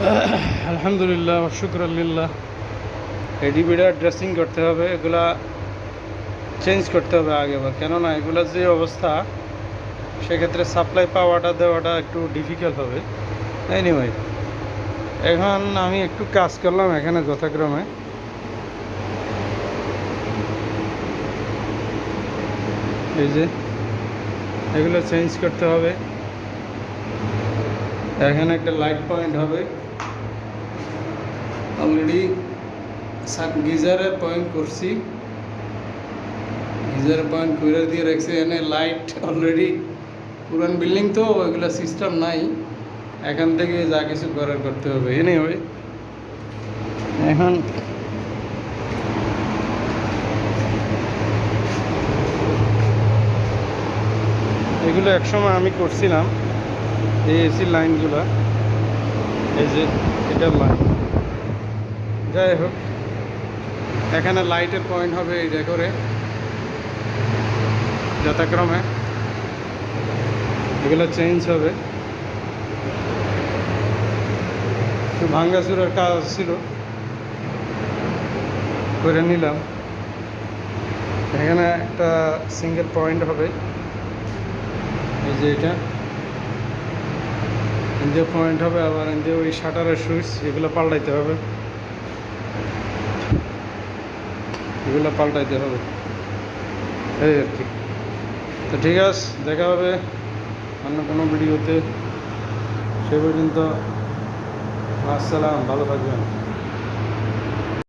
আলহামদুলিল্লাহ শুক্রলিল্লাহ এডিবিটা ড্রেসিং করতে হবে, এগুলা চেঞ্জ করতে হবে আগে বা কেননা এগুলোর যে অবস্থা, সেক্ষেত্রে সাপ্লাই পাওয়াটা দেওয়াটা একটু ডিফিকাল্ট হবে। এনিওয়ে এখন আমি একটু কাজ করলাম এখানে যথাক্রমে। এই যে, এগুলো চেঞ্জ করতে হবে। এখানে একটা লাইট পয়েন্ট হবে। অলরেডি গিজারে পয়েন্ট করছি। গিজারে পয়েন্ট করে দিয়ে রাখছি, এখানে লাইট অলরেডি পুরান বিল্ডিং তো, এগুলো সিস্টেম নাই। এখান থেকে যা কিছু করার করতে হবে। এনে হবে এখন এগুলো একসময় আমি করছিলাম। এই এসির লাইনগুলো, এই যে এটা লাইন যাই হোক, এখানে লাইটের পয়েন্ট হবে এই করে যথাক্রমে। এগুলো চেঞ্জ হবে। একটু ভাঙ্গাচুরের কাজ ছিল, করে নিলাম। এখানে একটা সিঙ্গেল পয়েন্ট হবে। এই যে এটা। ইন্ডিয়া পয়েন্ট হবে আবার যে ওই শাটারের সুইচ এগুলো পাল্টাইতে হবে। এগুলো পাল্টাইতে হবে। এই আর কি। তো ঠিক আছে, দেখা হবে অন্য কোনো ভিডিওতে সে পর্যন্ত, আসসালাম, ভালো থাকবেন।